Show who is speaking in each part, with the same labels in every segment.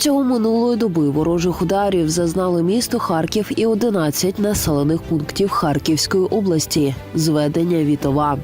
Speaker 1: Протягом минулої доби ворожих ударів зазнали місто Харків і 11 населених пунктів Харківської області. Зведення Вітова.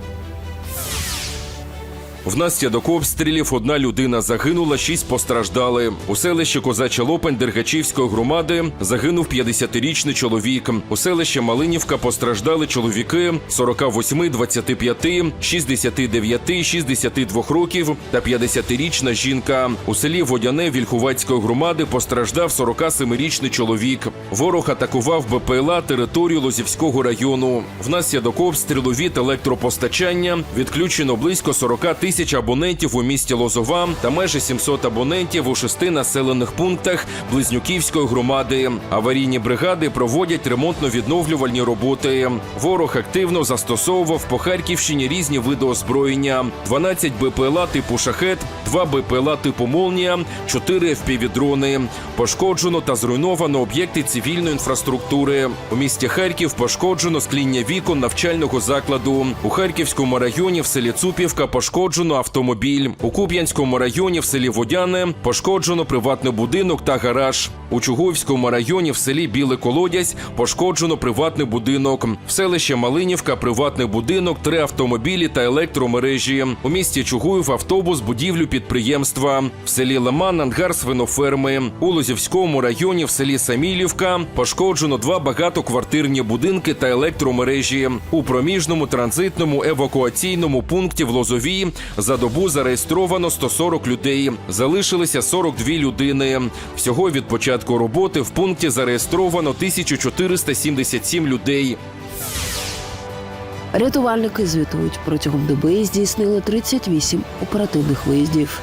Speaker 2: Внаслідок обстрілів одна людина загинула, шість постраждали. У селищі Козача Лопань Дергачівської громади загинув 50-річний чоловік. У селищі Малинівка постраждали чоловіки 48, 25, 69, 62 років та 50-річна жінка. У селі Водяне Вільхувацької громади постраждав 47-річний чоловік. Ворог атакував БПЛА територію Лозівського району. Внаслідок обстрілу від електропостачання відключено близько 40 тисяч абонентів у місті Лозова та майже 700 абонентів у шести населених пунктах Близнюківської громади. Аварійні бригади проводять ремонтно-відновлювальні роботи. Ворог активно застосовував по Харківщині різні види озброєння: 12 БПЛА типу шахет, 2 БПЛА типу молнія, 4 FPV-дрони. Пошкоджено та зруйновано об'єкти цивільної інфраструктури. У місті Харків пошкоджено скління вікон навчального закладу. У Харківському районі в селі Цупівка пошкоджено автомобіль. У Куп'янському районі в селі Водяне пошкоджено приватний будинок та гараж. У Чугуївському районі в селі Білий Колодязь пошкоджено приватний будинок. В селищі Малинівка приватний будинок, три автомобілі та електромережі. У місті Чугуїв автобус, будівлю підприємства. В селі Лиман ангар свиноферми. У Лозівському районі в селі Самілівка пошкоджено два багатоквартирні будинки та електромережі. У проміжному транзитному евакуаційному пункті в Лозовій за добу зареєстровано 140 людей. Залишилися 42 людини. Всього від початку роботи в пункті зареєстровано 1477 людей.
Speaker 1: Рятувальники звітують протягом доби здійснили 38 оперативних виїздів.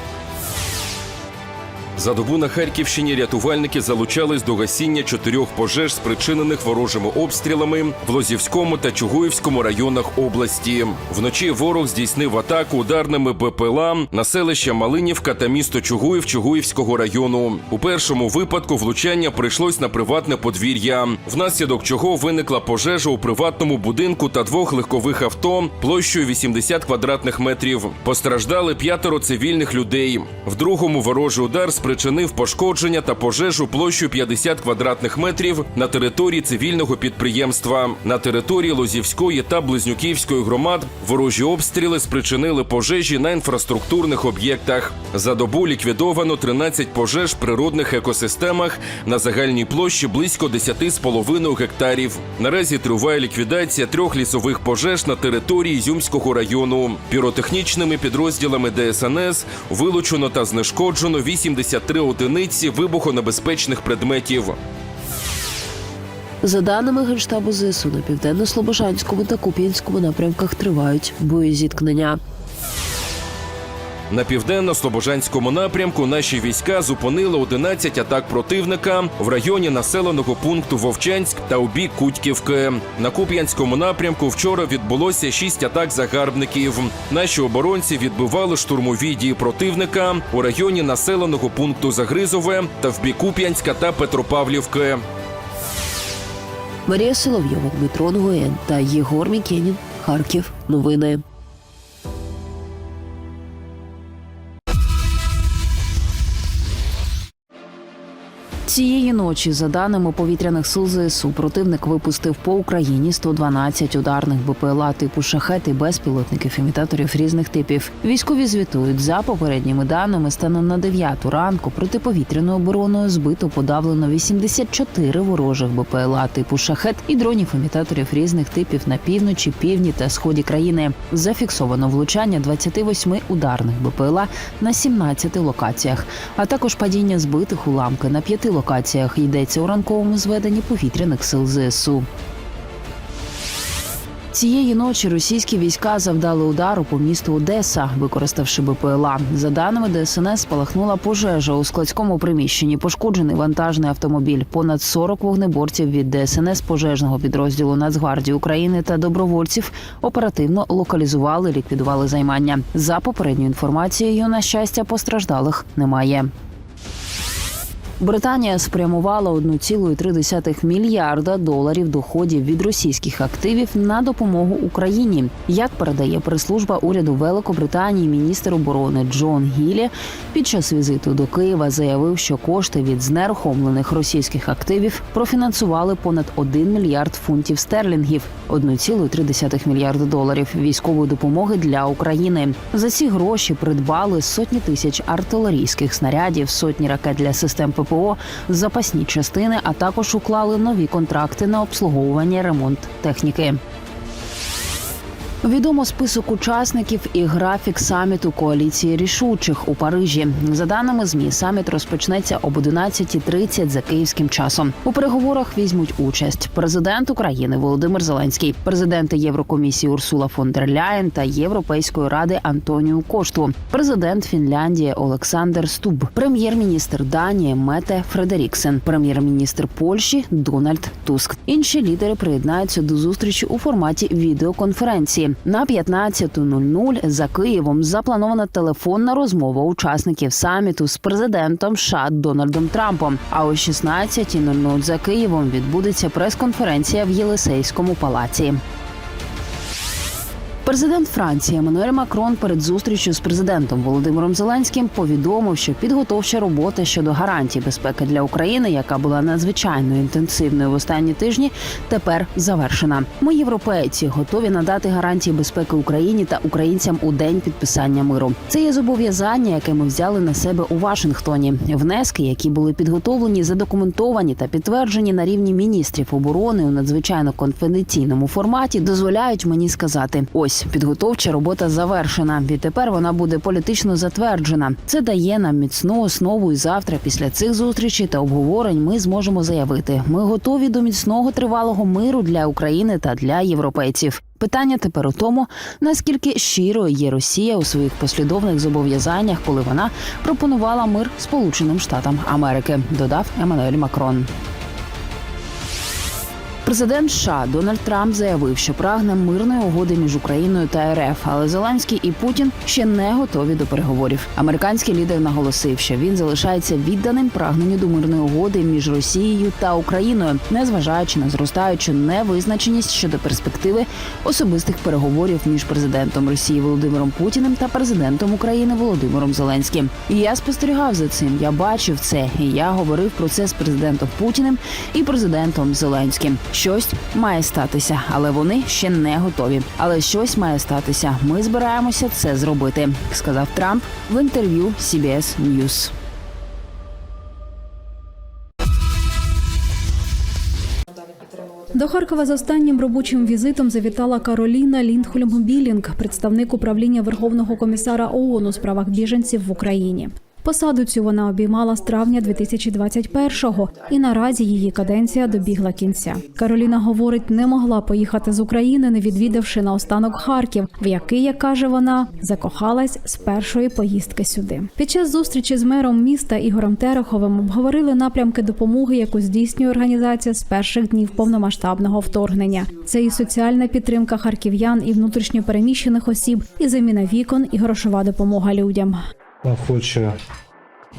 Speaker 2: За добу на Харківщині рятувальники залучались до гасіння чотирьох пожеж, спричинених ворожими обстрілами в Лозівському та Чугуївському районах області. Вночі ворог здійснив атаку ударними БПЛА на селища Малинівка та місто Чугуїв Чугуївського району. У першому випадку влучання прийшлось на приватне подвір'я, внаслідок чого виникла пожежа у приватному будинку та двох легкових авто площею 80 квадратних метрів. Постраждали п'ятеро цивільних людей. В другому ворожий удар спричинив пошкодження та пожежу площею 50 квадратних метрів на території цивільного підприємства. На території Лозівської та Близнюківської громад ворожі обстріли спричинили пожежі на інфраструктурних об'єктах. За добу ліквідовано 13 пожеж в природних екосистемах на загальній площі близько 10,5 гектарів. Наразі триває ліквідація трьох лісових пожеж на території Ізюмського району. Піротехнічними підрозділами ДСНС вилучено та знешкоджено 83 одиниці вибухонебезпечних предметів.
Speaker 1: За даними Генштабу ЗСУ, на південно-слобожанському та Куп'янському напрямках тривають боєзіткнення.
Speaker 2: На південно-слобожанському напрямку наші війська зупинили 11 атак противника в районі населеного пункту Вовчанськ та у бік Кутьківки. На Куп'янському напрямку вчора відбулося 6 атак загарбників. Наші оборонці відбивали штурмові дії противника у районі населеного пункту Загризове та в бік Куп'янська та Петропавлівки.
Speaker 1: Марія Соловйова, Дмитро Нгоєн та Єгор Мікенін. Харків. Новини. Цієї ночі, за даними повітряних сил ЗСУ, противник випустив по Україні 112 ударних БПЛА типу шахет і безпілотників імітаторів різних типів. Військові звітують за попередніми даними. Станом на 9 ранку протиповітряною обороною збито подавлено 84 ворожих БПЛА типу шахет і дронів імітаторів різних типів на півночі, півдні та сході країни. Зафіксовано влучання 28 ударних БПЛА на 17 локаціях, а також падіння збитих уламки на п'яти локаціях. Йдеться у ранковому зведенні повітряних сил ЗСУ. Цієї ночі російські війська завдали удару по місту Одеса, використавши БПЛА. За даними ДСНС, спалахнула пожежа у складському приміщенні. Пошкоджений вантажний автомобіль. Понад 40 вогнеборців від ДСНС пожежного підрозділу Нацгвардії України та добровольців оперативно локалізували, ліквідували займання. За попередньою інформацією, на щастя, постраждалих немає. Британія спрямувала 1,3 мільярда доларів доходів від російських активів на допомогу Україні. Як передає прес-служба уряду Великобританії, міністр оборони Джон Гілі під час візиту до Києва заявив, що кошти від знерухомлених російських активів профінансували понад 1 мільярд фунтів стерлінгів, 1,3 мільярда доларів військової допомоги для України. За ці гроші придбали сотні тисяч артилерійських снарядів, сотні ракет для систем ППО, запасні частини, а також уклали нові контракти на обслуговування ремонт техніки. Відомо список учасників і графік саміту коаліції рішучих у Парижі. За даними змі, саміт розпочнеться об 11.30 за київським часом. У переговорах візьмуть участь президент України Володимир Зеленський, президенти Єврокомісії Урсула фон дер Ляєн та Європейської ради Антоніу Кошту, президент Фінляндії Олександр Стуб, прем'єр-міністр Данії Мете Фредеріксен, прем'єр-міністр Польщі Дональд Туск. Інші лідери приєднаються до зустрічі у форматі відеоконференції. На 15.00 за Києвом запланована телефонна розмова учасників саміту з президентом США Дональдом Трампом. А о 16.00 за Києвом відбудеться прес-конференція в Єлисейському палаці. Президент Франції Еммануель Макрон перед зустрічю з президентом Володимиром Зеленським повідомив, що підготовча робота щодо гарантій безпеки для України, яка була надзвичайно інтенсивною в останні тижні, тепер завершена. Ми, європейці, готові надати гарантії безпеки Україні та українцям у день підписання миру. Це є зобов'язання, яке ми взяли на себе у Вашингтоні. Внески, які були підготовлені, задокументовані та підтверджені на рівні міністрів оборони у надзвичайно конфіденційному форматі, дозволяють мені сказати: ось підготовча робота завершена. Відтепер вона буде політично затверджена. Це дає нам міцну основу. І завтра, після цих зустрічей та обговорень, ми зможемо заявити: ми готові до міцного тривалого миру для України та для європейців. Питання тепер у тому, наскільки щирою є Росія у своїх послідовних зобов'язаннях, коли вона пропонувала мир Сполученим Штатам Америки, додав Еммануель Макрон. Президент США Дональд Трамп заявив, що прагне мирної угоди між Україною та РФ, але Зеленський і Путін ще не готові до переговорів. Американський лідер наголосив, що він залишається відданим прагненню до мирної угоди між Росією та Україною, незважаючи на зростаючу невизначеність щодо перспективи особистих переговорів між президентом Росії Володимиром Путіним та президентом України Володимиром Зеленським. І я спостерігав за цим. Я бачив це, і я говорив про це з президентом Путіним і президентом Зеленським. Щось має статися, але вони ще не готові. Але щось має статися. Ми збираємося це зробити, сказав Трамп в інтерв'ю CBS News.
Speaker 3: До Харкова з останнім робочим візитом завітала Кароліна Ліндхольм Білінг, представник управління Верховного комісара ООН у справах біженців в Україні. Посаду цю вона обіймала з травня 2021-го, і наразі її каденція добігла кінця. Кароліна говорить, не могла поїхати з України, не відвідавши наостанок Харків, в який, як каже вона, закохалась з першої поїздки сюди. Під час зустрічі з мером міста Ігорем Тереховим обговорили напрямки допомоги, яку здійснює організація з перших днів повномасштабного вторгнення. Це і соціальна підтримка харків'ян і внутрішньопереміщених осіб, і заміна вікон, і грошова допомога людям.
Speaker 4: Хочу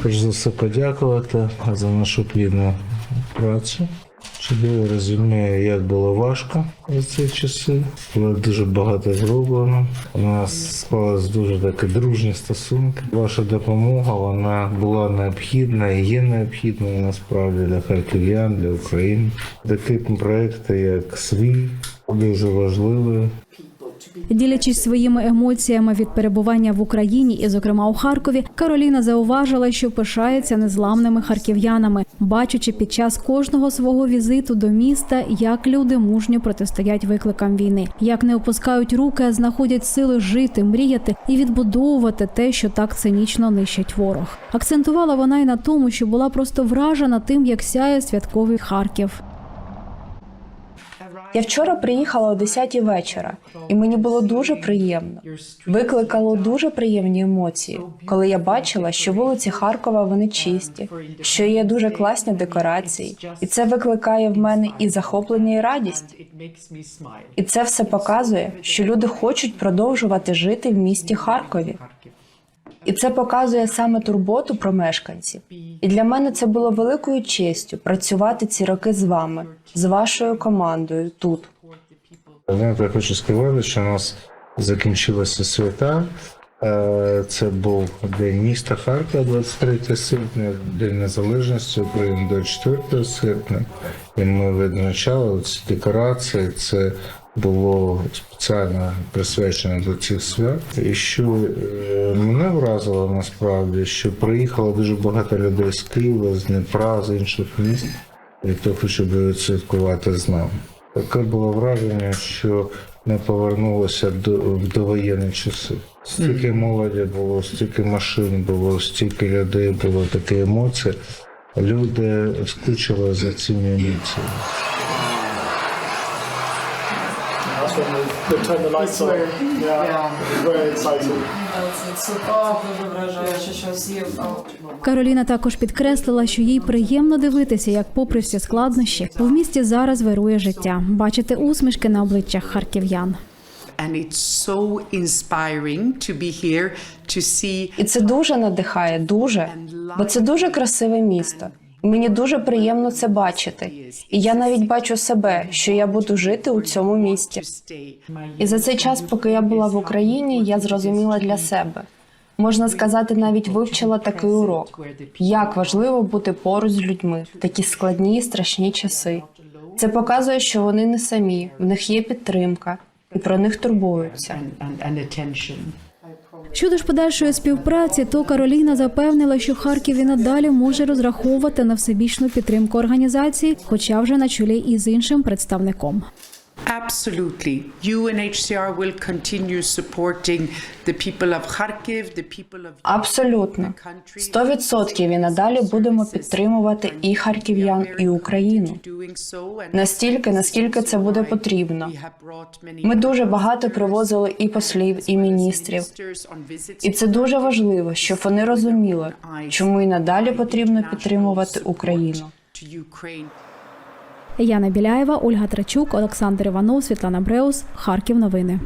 Speaker 4: перш за все подякувати за нашу плідну працю. Чудово розумію, як було важко за ці часи. Було дуже багато зроблено. У нас склалися дуже такі дружні стосунки. Ваша допомога вона була необхідна і є необхідною насправді для харків'ян, для України. Такі проекти, як свій, дуже важливі.
Speaker 3: Ділячись своїми емоціями від перебування в Україні і, зокрема, у Харкові, Кароліна зауважила, що пишається незламними харків'янами, бачачи під час кожного свого візиту до міста, як люди мужньо протистоять викликам війни, як не опускають руки, а знаходять сили жити, мріяти і відбудовувати те, що так цинічно нищить ворог. Акцентувала вона й на тому, що була просто вражена тим, як сяє святковий Харків.
Speaker 5: Я вчора приїхала о 10 вечора, і мені було дуже приємно. Викликало дуже приємні емоції, коли я бачила, що вулиці Харкова вони чисті, що є дуже класні декорації, і це викликає в мене і захоплення, і радість. І це все показує, що люди хочуть продовжувати жити в місті Харкові. І це показує саме турботу про мешканців. І для мене це було великою честю працювати ці роки з вами, з вашою командою тут.
Speaker 4: Знаєте, я хочу сказати, що у нас закінчилися свята. Е, Це був День міста Харкова, 23 серпня, День Незалежності України 24 серпня. І ми відзначали ці декорації. Це було спеціально присвячено до цих свят. І що е, мене вразило насправді, що приїхало дуже багато людей з Києва, з Дніпра, з інших міст для того, щоб відсвяткувати з нами. Таке було враження, що ми повернулися до в довоєнні часи. Стільки молоді було, стільки машин було, стільки людей було, такі емоції. Люди скучили за цими емоціями.
Speaker 6: When they, they turn the lights on. Yeah, it's very exciting.
Speaker 7: Це так дуже вражаюче, що з'їв.
Speaker 3: Кароліна також підкреслила, що їй приємно дивитися, як, попри всі складнощі, в місті зараз вирує життя, бачити усмішки на обличчях харків'ян.
Speaker 8: and it's so inspiring to be here to see
Speaker 5: І це дуже надихає, дуже, бо це дуже красиве місто. Мені дуже приємно це бачити. І я навіть бачу себе, що я буду жити у цьому місті. І за цей час, поки я була в Україні, я зрозуміла для себе. Можна сказати, навіть вивчила такий урок, як важливо бути поруч з людьми в такі складні і страшні часи. Це показує, що вони не самі, в них є підтримка, і про них турбуються.
Speaker 8: and, and, and attention.
Speaker 3: Щодо ж подальшої співпраці, то Кароліна запевнила, що Харків і надалі може розраховувати на всебічну підтримку організації, хоча вже на чолі із іншим представником.
Speaker 8: Absolutely. UNHCR will continue supporting the people of Kharkiv, the people of
Speaker 5: Абсолютно. Сто відсотків і надалі будемо підтримувати і харків'ян, і Україну. Настільки, наскільки це буде потрібно. Ми дуже багато привозили і послів, і міністрів. І це дуже важливо, щоб вони розуміли, чому і надалі потрібно підтримувати Україну.
Speaker 3: Яна Біляєва, Ольга Трачук, Олександр Іванов, Світлана Бреус. Харків. Новини.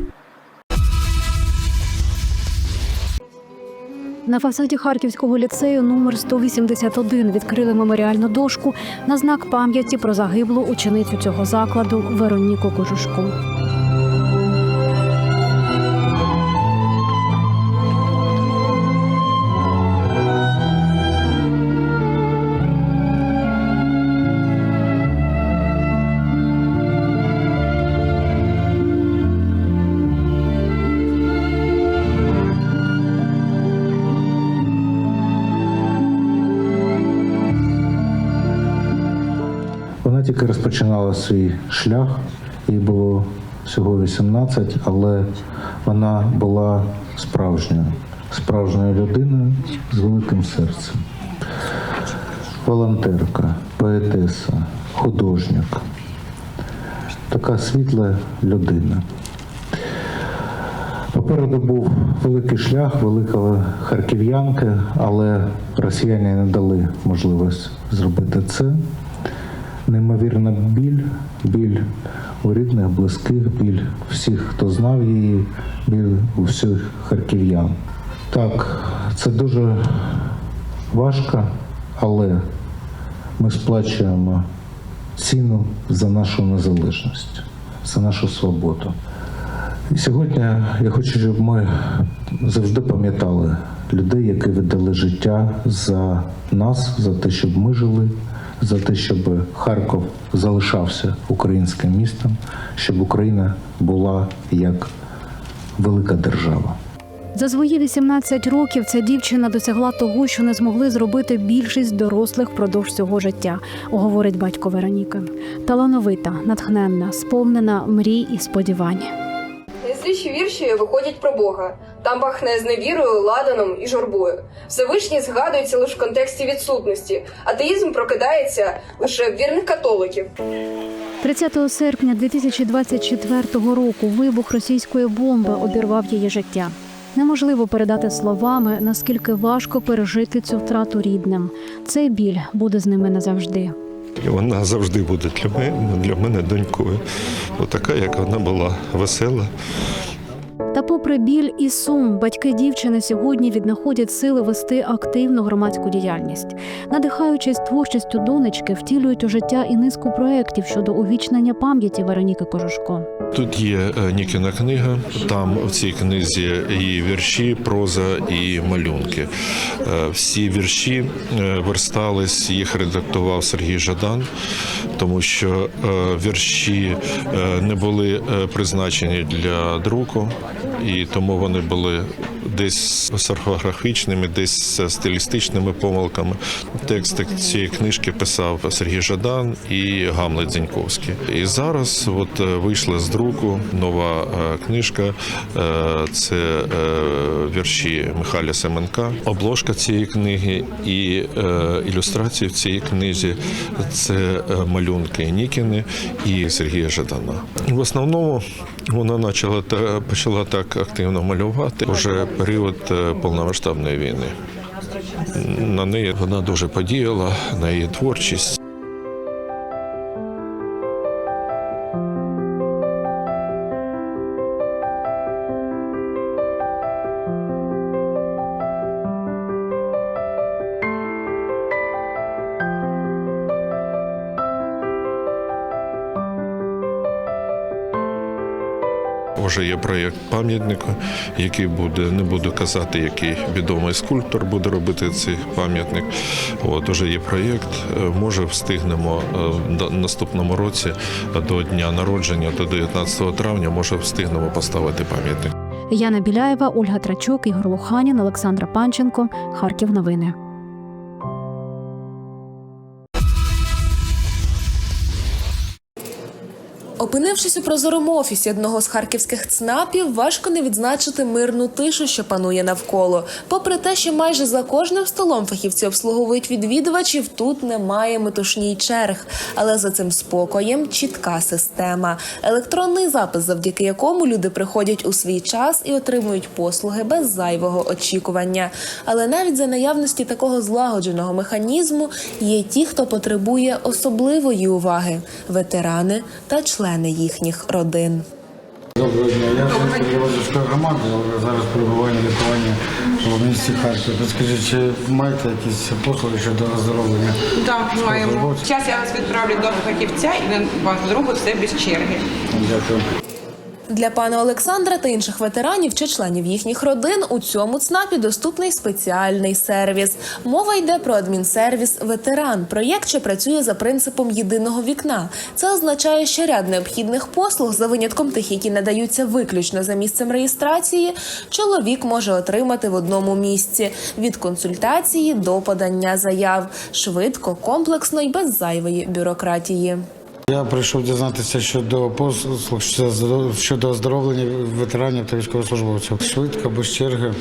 Speaker 3: На фасаді Харківського ліцею номер 181 відкрили меморіальну дошку на знак пам'яті про загиблу ученицю цього закладу Вероніку Кожушку.
Speaker 4: Тільки розпочинала свій шлях, їй було всього 18, але вона була справжньою, справжньою людиною з великим серцем. Волонтерка, поетеса, художник. Така світла людина. Попереду був великий шлях, велика харків'янки, але росіяни не дали можливість зробити це неймовірна біль, біль у рідних, близьких, біль всіх, хто знав її, біль у всіх харків'ян. Так, це дуже важко, але ми сплачуємо ціну за нашу незалежність, за нашу свободу. І сьогодні я хочу, щоб ми завжди пам'ятали людей, які віддали життя за нас, за те, щоб ми жили, за те, щоб Харків залишався українським містом, щоб Україна була як велика держава.
Speaker 3: За свої 18 років ця дівчина досягла того, що не змогли зробити більшість дорослих впродовж цього життя, говорить батько Вероніки. Талановита, натхненна, сповнена мрій і сподівань.
Speaker 9: Найслідші вірші виходять про Бога. Там пахне з невірою, ладаном і журбою. Всевишній згадується лише в контексті відсутності. Атеїзм прокидається лише в вірних католиків.
Speaker 3: 30 серпня 2024 року вибух російської бомби обірвав її життя. Неможливо передати словами, наскільки важко пережити цю втрату рідним. Цей біль буде з ними назавжди.
Speaker 10: Вона завжди буде для мене, для мене донькою. Отака, як вона була весела,
Speaker 9: Та, попри біль і сум, батьки дівчини сьогодні віднаходять сили вести активну громадську діяльність. Надихаючись творчістю донечки, втілюють у життя і низку проєктів щодо увічнення пам'яті Вероніки Кожушко.
Speaker 10: Тут є е, Нікіна книга. Там в цій книзі і вірші, проза, і малюнки. Е, Всі вірші е, верстались, їх редактував Сергій Жадан, тому що вірші не були призначені для друку, і тому вони були десь з десь стилістичними помилками. Текст цієї книжки писав Сергій Жадан і Гамлет Зіньковський. І зараз от е, вийшла з друку нова е, книжка. Е, Це вірші Михайля Семенка. Обложка цієї книги і ілюстрації в цій книзі це малюнки Нікіни і Сергія Жадана. В основному вона почала почала так активно малювати уже період е, повномасштабної війни. На неї вона дуже подіяла на її творчість. Вже є проєкт пам'ятника, який буде, не буду казати, який відомий скульптор буде робити цей пам'ятник. От уже є проєкт. Е, Може, встигнемо е, до- наступному році до дня народження, до 19 травня, може встигнемо поставити пам'ятник.
Speaker 9: Яна Біляєва, Ольга Трачук, Ігор Луханін, Олександра Панченко. Харків новини.
Speaker 11: Опинившись у прозорому офісі одного з харківських ЦНАПів, важко не відзначити мирну тишу, що панує навколо. Попри те, що майже за кожним столом фахівці обслуговують відвідувачів, тут немає метушній черг. Але за цим спокоєм чітка система. Електронний запис, завдяки якому люди приходять у свій час і отримують послуги без зайвого очікування. Але навіть за наявності такого злагодженого механізму є ті, хто потребує особливої уваги ветерани та члени їхніх родин.
Speaker 6: Доброго дня. Я житель Євразівської громади, але зараз перебуваю на лікуванні в місті Харків. Підскажіть, чи маєте якісь послуги щодо оздоровлення?
Speaker 12: Так, маємо. Зараз я вас відправлю до фахівця і він вам зробить все без черги.
Speaker 6: Дякую.
Speaker 11: Для пана Олександра та інших ветеранів чи членів їхніх родин у цьому ЦНАПі доступний спеціальний сервіс. Мова йде про адмінсервіс ветеран. Проєкт, що працює за принципом єдиного вікна. Це означає, що ряд необхідних послуг, за винятком тих, які надаються виключно за місцем реєстрації, чоловік може отримати в одному місці від консультації до подання заяв швидко, комплексно і без зайвої бюрократії.
Speaker 6: Я прийшов дізнатися щодо послуг щодо- оздоровлення ветеранів та військовослужбовців. Швидко, без черги.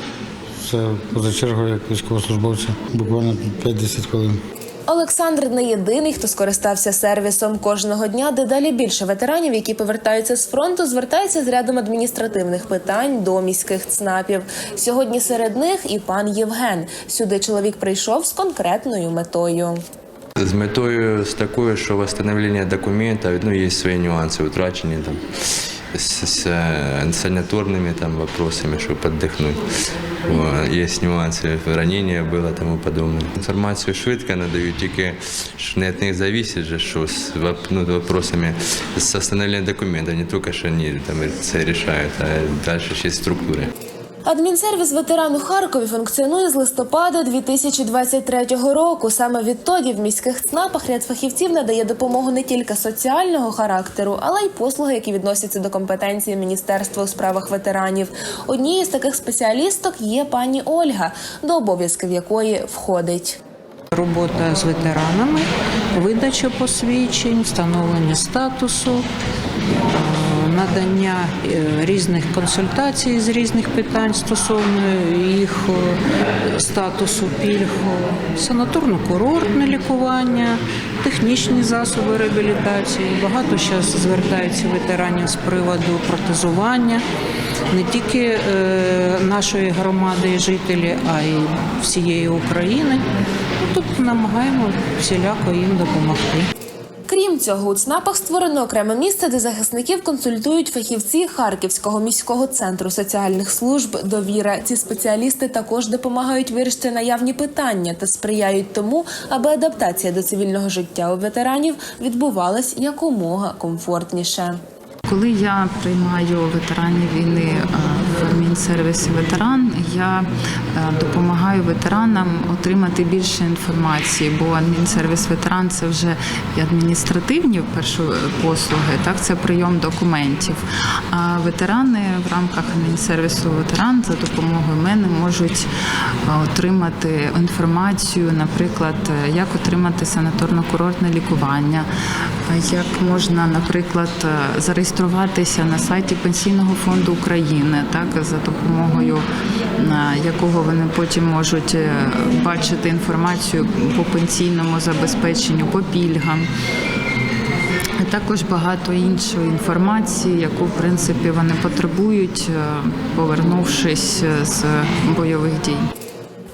Speaker 6: Все поза чергою, як військовослужбовці. Буквально 5-10 хвилин.
Speaker 11: Олександр не єдиний, хто скористався сервісом кожного дня. Дедалі більше ветеранів, які повертаються з фронту, звертаються з рядом адміністративних питань до міських ЦНАПів. Сьогодні серед них і пан Євген. Сюди чоловік прийшов з конкретною метою.
Speaker 13: З метою з такою, що встановлення документів, ну, є свої нюанси, утрачені там з, з е, санаторними там вопросами, щоб віддихнути. О, Є нюанси, ранення було тому подобне. Інформацію швидко надають, тільки що не від них залежить, же, що з ну, вопросами з встановлення документів, не тільки що вони там це рішають, а далі ще структури.
Speaker 11: Адмінсервіс ветеран у Харкові функціонує з листопада 2023 року. Саме відтоді в міських ЦНАПах ряд фахівців надає допомогу не тільки соціального характеру, але й послуги, які відносяться до компетенції Міністерства у справах ветеранів. Однією з таких спеціалісток є пані Ольга, до обов'язків якої входить.
Speaker 7: Робота з ветеранами, видача посвідчень, встановлення статусу, надання е, різних консультацій з різних питань стосовно їх е, статусу пільг, санаторно-курортне лікування, технічні засоби реабілітації. Багато зараз звертаються ветеранів з приводу протезування. Не тільки е, нашої громади і жителі, а й всієї України. Тобто намагаємо всіляко їм допомогти.
Speaker 11: Крім цього у ЦНАПах створено окреме місце, де захисників консультують фахівці Харківського міського центру соціальних служб Довіра. Ці спеціалісти також допомагають вирішити наявні питання та сприяють тому, аби адаптація до цивільного життя у ветеранів відбувалась якомога комфортніше.
Speaker 14: Коли я приймаю ветеранів війни е, в Мінсервісі ветеран, я е, допомагаю ветеранам отримати більше інформації, бо Мінсервіс ветеран це вже адміністративні перші послуги, так це прийом документів. А ветерани в рамках Мінсервісу ветеран за допомогою мене можуть е, отримати інформацію, наприклад, е, як отримати санаторно-курортне лікування, е, як можна, наприклад, е, зареєструватися на сайті Пенсійного фонду України, так за допомогою е, якого вони потім можуть е, бачити інформацію по пенсійному забезпеченню, по пільгам. А також багато іншої інформації, яку в принципі вони потребують, повернувшись з бойових дій.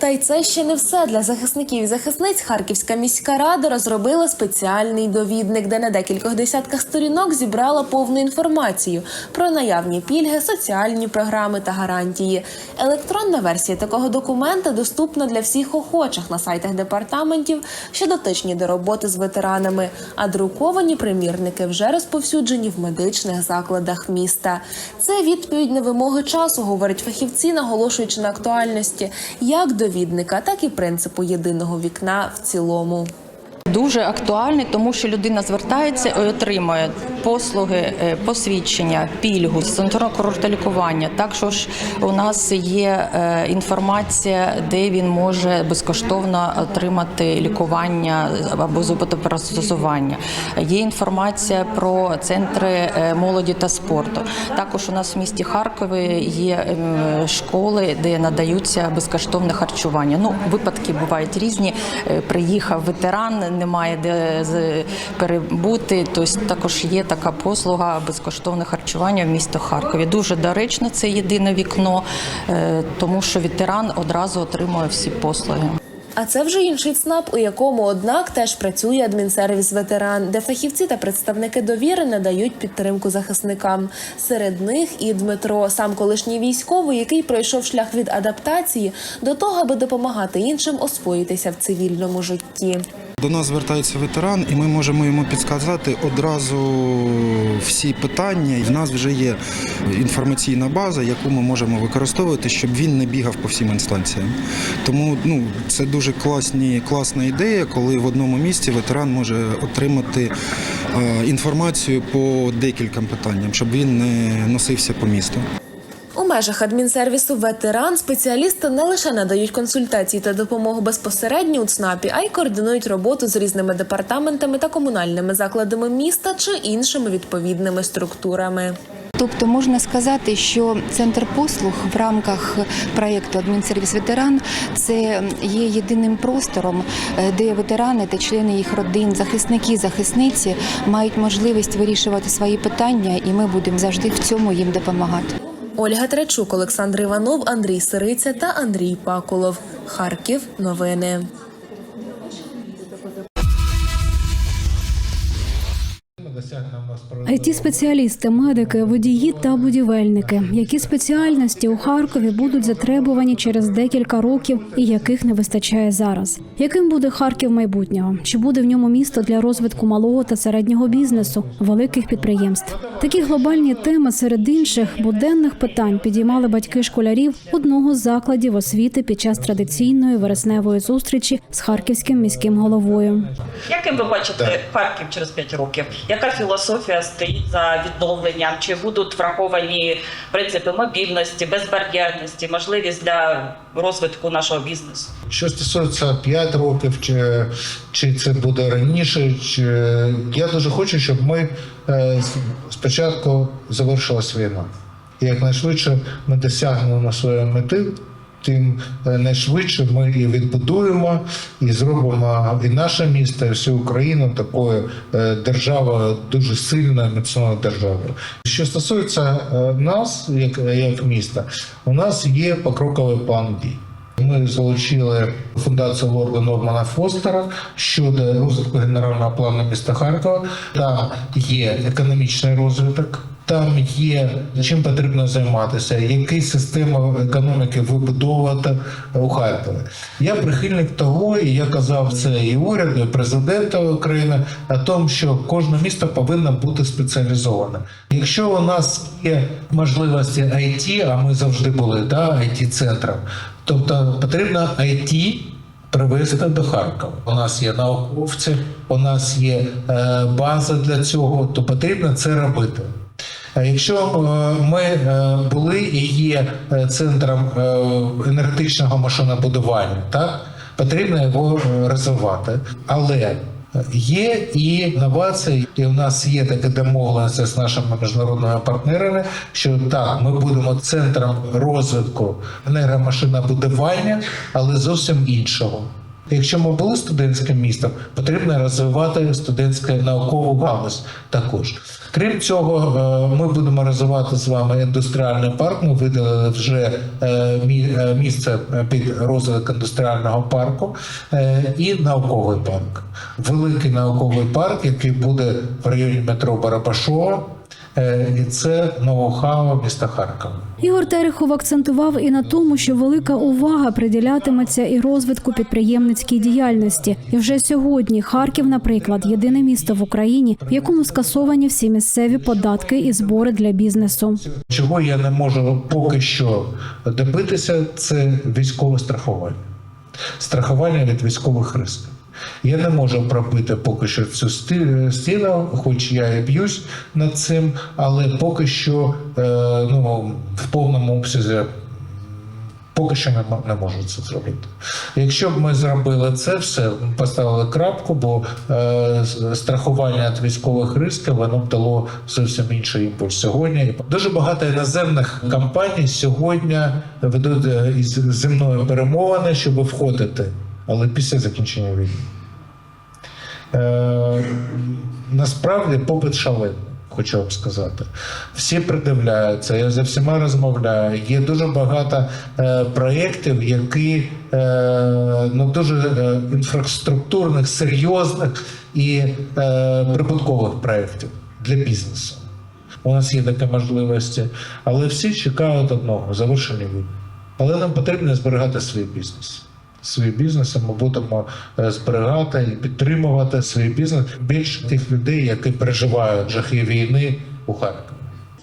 Speaker 11: Та й це ще не все для захисників і захисниць. Харківська міська рада розробила спеціальний довідник, де на декількох десятках сторінок зібрала повну інформацію про наявні пільги, соціальні програми та гарантії. Електронна версія такого документа доступна для всіх охочих на сайтах департаментів, що дотичні до роботи з ветеранами. А друковані примірники вже розповсюджені в медичних закладах міста. Це відповідь на вимоги часу, говорять фахівці, наголошуючи на актуальності як довідника, так і принципу єдиного вікна в цілому.
Speaker 15: Дуже актуальний, тому що людина звертається і отримує послуги, е, посвідчення, пільгу, санаторно-курортне лікування. Також у нас є е, інформація, де він може безкоштовно отримати лікування або зуботопростосування. Є інформація про центри е, молоді та спорту. Також у нас в місті Харкові є ем, школи, де надаються безкоштовне харчування. Ну, випадки бувають різні. Приїхав ветеран, немає де перебути. Тобто також є така послуга безкоштовне харчування в місто Харкові. Дуже доречно це єдине вікно, е, тому що ветеран одразу отримує всі послуги.
Speaker 11: А це вже інший ЦНАП, у якому, однак, теж працює адмінсервіс ветеран, де фахівці та представники довіри надають підтримку захисникам. Серед них і Дмитро, сам колишній військовий, який пройшов шлях від адаптації до того, аби допомагати іншим освоїтися в цивільному житті.
Speaker 16: До нас звертається ветеран, і ми можемо йому підказати одразу всі питання. В нас вже є інформаційна база, яку ми можемо використовувати, щоб він не бігав по всім інстанціям. Тому ну, це дуже класні, класна ідея, коли в одному місці ветеран може отримати е, інформацію по декільком питанням, щоб він не носився по місту.
Speaker 11: У межах адмінсервісу ветеран спеціалісти не лише надають консультації та допомогу безпосередньо у ЦНАПі, а й координують роботу з різними департаментами та комунальними закладами міста чи іншими відповідними структурами.
Speaker 17: Тобто можна сказати, що центр послуг в рамках проєкту Адмінсервіс ветеран це є єдиним простором, е, де ветерани та члени їх родин, захисники, захисниці мають можливість вирішувати свої питання, і ми будемо завжди в цьому їм допомагати.
Speaker 11: Ольга Тречук, Олександр Іванов, Андрій Сириця та Андрій Пакулов. Харків. Новини.
Speaker 3: It спеціалісти, медики, водії та будівельники. Які спеціальності у Харкові будуть затребувані через декілька років і яких не вистачає зараз? Яким буде Харків майбутнього? Чи буде в ньому місто для розвитку малого та середнього бізнесу, великих підприємств? Такі глобальні теми серед інших буденних питань підіймали батьки школярів одного з закладів освіти під час традиційної вересневої зустрічі з харківським міським головою.
Speaker 18: Яким ви бачите Харків через 5 років? Яка філософія стоїть за відновленням? Чи будуть враховані принципи мобільності, безбар'єрності, можливість для розвитку нашого бізнесу?
Speaker 4: Що стосується 5 років, чи, чи це буде раніше, чи я дуже хочу, щоб ми е, спочатку завершилась війна. І якнайшвидше ми досягнемо своєї мети, тим е, найшвидше ми і відбудуємо, і зробимо і наше місто, і всю Україну такою е, державою, дуже сильною, міцною державою. Що стосується е, нас, як, як міста, у нас є покроковий план дій. Ми залучили фундацію Лорда Нормана Фостера щодо розвитку генерального плану міста Харкова. Там є економічний розвиток. Там є чим потрібно займатися, які системи економіки вибудовувати у Харкові. Я прихильник того, і я казав це і уряду, і президента України, о тому, що кожне місто повинно бути спеціалізоване. Якщо у нас є можливості IT, а ми завжди були да, it центром тобто потрібно IT привезти до Харкова. У нас є науковці, у нас є е, база для цього, то потрібно це робити. Якщо е, ми е, були і є е, центром енергетичного машинобудування, так потрібно його розвивати. Але є і новації, і у нас є таке домовленість з нашими міжнародними партнерами, що так, ми будемо центром розвитку енергомашинобудування, але зовсім іншого. Якщо ми були студентським містом, потрібно розвивати студентську наукову галузь також. Крім цього, е, ми будемо розвивати з вами індустріальний парк. Ми виділили вже е, е, місце під розвиток індустріального парку і науковий парк. Великий науковий парк, який буде в районі метро Барабашова, і це ноу-хау міста Харкова.
Speaker 3: Ігор Терехов акцентував і на тому, що велика увага приділятиметься і розвитку підприємницькій діяльності. І вже сьогодні Харків, наприклад, єдине місто в Україні, в якому скасовані всі місцеві податки і збори для бізнесу.
Speaker 4: Чого я не можу поки що добитися, це військове страхування. Страхування від військових ризиків. Я не можу пробити поки що цю стіну, хоч я і б'юсь над цим, але поки що е, ну, в повному обсязі поки що не, можу це зробити. Якщо б ми зробили це все, поставили крапку, бо е, страхування від військових ризиків воно б дало зовсім інший імпульс сьогодні. Дуже багато іноземних компаній сьогодні ведуть е, із зі мною перемовини, щоб входити, але після закінчення війни. Е, насправді попит шалений. Хочу вам сказати, всі придивляються. Я за всіма розмовляю. Є дуже багато е, проєктів, які е, ну дуже е, інфраструктурних, серйозних і е, прибуткових проєктів для бізнесу. У нас є такі можливості, але всі чекають одного завершення війни. Але нам потрібно зберігати свій бізнес. Свій бізнес ми будемо е, зберігати і підтримувати свій бізнес більше тих людей, які переживають жахи війни у Харкові.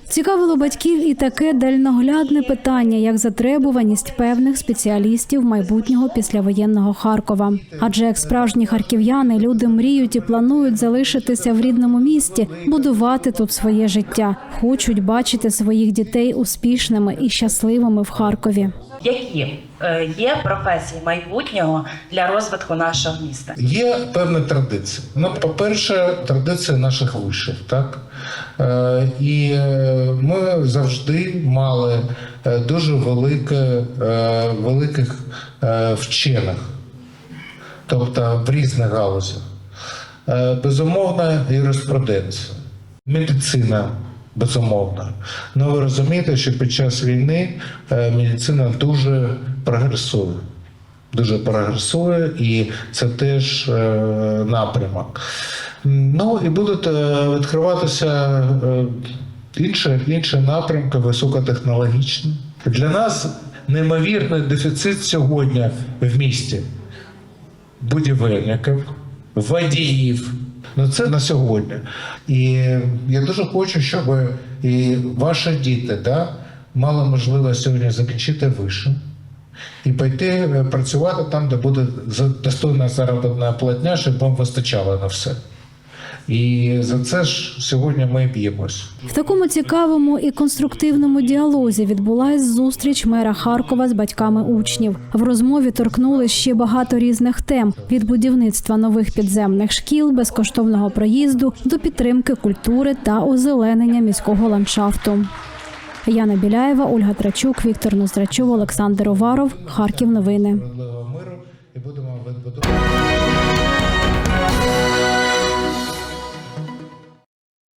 Speaker 3: Цікавило батьків і таке дальноглядне питання, як затребуваність певних спеціалістів майбутнього післявоєнного Харкова. Адже як справжні харків'яни люди мріють і планують залишитися в рідному місті, будувати тут своє життя, хочуть бачити своїх дітей успішними і щасливими в Харкові.
Speaker 18: Які е, є професії майбутнього для розвитку нашого міста?
Speaker 4: Є певні традиції. Ну, по-перше, традиції наших вишів, так? Е, і е, ми завжди мали дуже велике, великих вчених, тобто в різних галузях. Безумовно, юриспруденція, медицина. Безумовно. Ну ви розумієте, що під час війни е, медицина дуже прогресує дуже прогресує, і це теж е, напрямок. Ну і будуть е, відкриватися інші, інші напрямки високотехнологічні. Для нас неймовірний дефіцит сьогодні в місті будівельників, водіїв. Ну це на сьогодні. І я дуже хочу, щоб і ваші діти да, мали можливість сьогодні закінчити вище і пойти е, працювати там, де буде достойна заробітна платня, щоб вам вистачало на все. І за це ж сьогодні ми б'ємось.
Speaker 3: В такому цікавому і конструктивному діалозі відбулась зустріч мера Харкова з батьками учнів. В розмові торкнули ще багато різних тем: від будівництва нових підземних шкіл, безкоштовного проїзду до підтримки культури та озеленення міського ландшафту. Яна Біляєва, Ольга Трачук, Віктор Ноздрачов, Олександр Оваров. Харків. Новини.